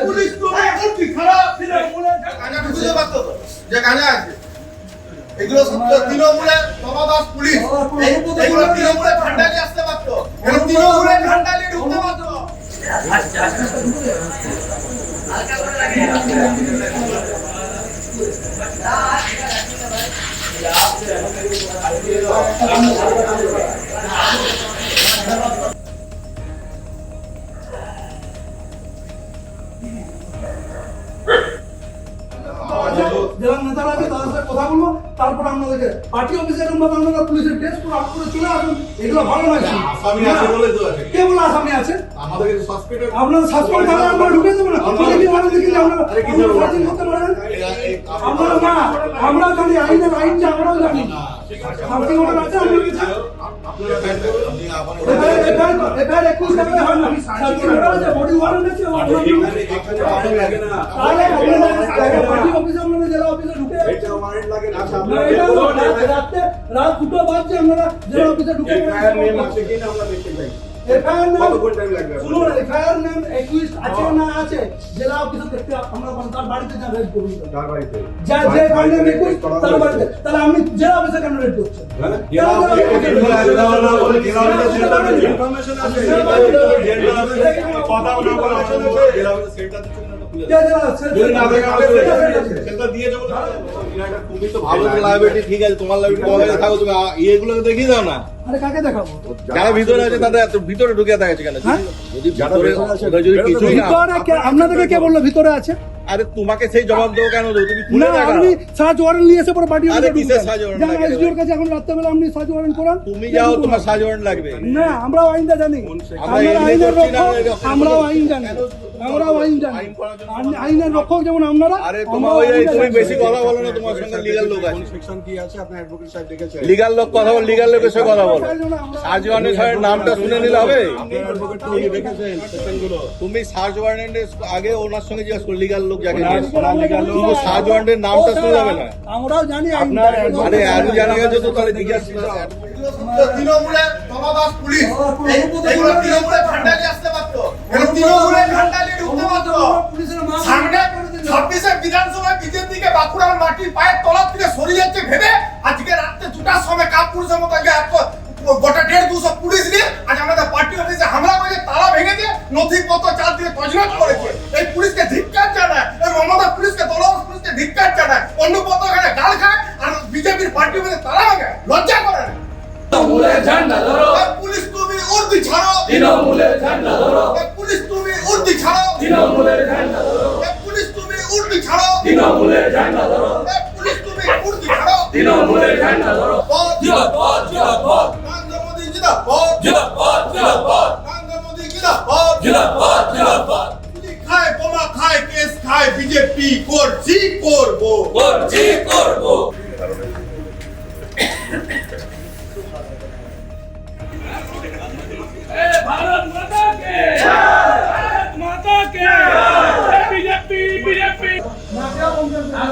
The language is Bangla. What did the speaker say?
পুলিশ তুমি খারাপ খুঁজে পাচ্ছ তো যে গাঁজা আছে এগুলো তৃণমূলের তমাদাস পুলিশ ঠান্ডা নিয়ে আসতে পারতো এগুলো তৃণমূলে যারা নেতারা আছে তাদের সাথে কথা বলব। তারপর আপনাদেরকে পার্টি অফিসে এরকম ভাবে আপনারা পুলিশের ড্রেস পুরো আপ করে চলে আসুন। এগুলো ভালো নয়। আসামি আছে বলে তো আছে। কে বলে আসামি আছে? আমাদের কাছে সাসপেক্টেড আপনারা সাসপেন্ড করে আমরা ঢুকে দেবো না। আমরা- আপনি কি বলেন দেখি সার্চিং করতে পারেন আমরা না আমরা জানি আইনের আইন যে আমরাও জানি। সার্চিং অর্ডার আছে আমাদের কাছে তাহলে আপনারা পার্টি অফিসে আপনারা জেলা অফিসে ঢুকে না, এটা হলো রাত- রাতে রাত দুটো বাজছে আপনারা জেলা অফিসে ঢুকে এফআইআর নাম শুনুন এফআইআর নাম একুশ আছে না আছে জেলা অফিসে দেখতে আমরা বলব, তার বাড়িতে যা রেড করুন যা যে কারণে একুশ তার বাড়িতে তাহলে আপনি জেলা অফিসে কেন রেড করছেন কেন জেলা অফিসে জেলা ঠিক আছে তোমার লাইব্রেরি তোমার কাছে থাকো তুমি আ- ইয়েগুলো দেখিয়ে দাও না। আরে কাকে দেখাবো? যারা ভিতরে আছে তাদের ভিতরে ঢুকে থাকে কেন? যদি ভিতরে ওদের যদি কিছু ভিতরে কে- আপনাদেরকে কে বলল ভিতরে আছে? আরে তোমাকে সেই জবাব দেবো কেন তুমি খুলে না আপনি সার্চ ওয়ারেন্ট নিয়ে এসে পরে আরে কিসের warrant এসডিওর কাছে এখন রাত্রেবেলা আপনি সার্চ ওয়ারেন্ট করান তুমি যাও তোমার সাজ ওয়ারেন্ট লাগবে। না আমরাও আইনটা জানি। আমরা আইনের রক্ষক আমরাও আইন জানি? আমরাও আইন জানি আইন করার জন্য আইন- আইনের রক্ষক যেমন আপনারা আরে তোমার আমরাও ওই আইন তুমি বেশি কথা বলো না তোমার সঙ্গে লিগাল লোক আছে সেকশন কি আছে আপনার অ্যাডভোকেট সাহেব দেখেছেন লিগাল লোক কথা বল লিগাল লোকের সাথে কথা বলো ওয়ারেন্টের নামটা শুনে নিলে হবে ইয়ে তুমি সার্চ ওয়ারেন্টের আগে ওনার সঙ্গে জিজ্ঞাসা করো লিগাল লোক যাকে সার্চ ওয়ারেন্টের নামটা শুনে যাবে না আমরাও জানি আপনার আরে আরও জানা গেছে তো তাহলে জিজ্ঞাসা এগুলো তৃণমূলের পুলিশ এই- এগুলো তৃণমূলের আসতে পারতো তৃণমূলের ঝান্ডালি ঢুকতে পারতো। সামনে ছাব্বিশে বিধানসভায় বিজেপিকে বাঁকুড়ার মাটির পায়ের তলার থেকে সরিয়ে যাচ্ছে ভেবে আজকে রাত্রে দুটার সময় কাপ মতো আগে এত গোটা দেড় দুশো পুলিশ নিয়ে আজ আমাদের পার্টি অফিসে হামলা করেছে তালা ভেঙেছে নথিপত্র চার দিয়ে তজরত করেছে। এই পুলিশকে তৃণমূলের ঝান্ডা ধরো। পুলিশ তুমি উর্দি ছাড়ো। তৃণমূলের ঝান্ডা ধরো। পুলিশ তুমি উর্দি ছাড়ো। তৃণমূলের ঝান্ডা ধরো। জিন্দাবাদ জিন্দাবাদ। নরেন্দ্র মোদী জিন্দাবাদ। জিন্দাবাদ জিন্দাবাদ। নরেন্দ্র মোদী জিন্দাবাদ। জিন্দাবাদ জিন্দাবাদ। খায় বোমা খায় কেস খায় বিজেপি করছি করব। করছি করব।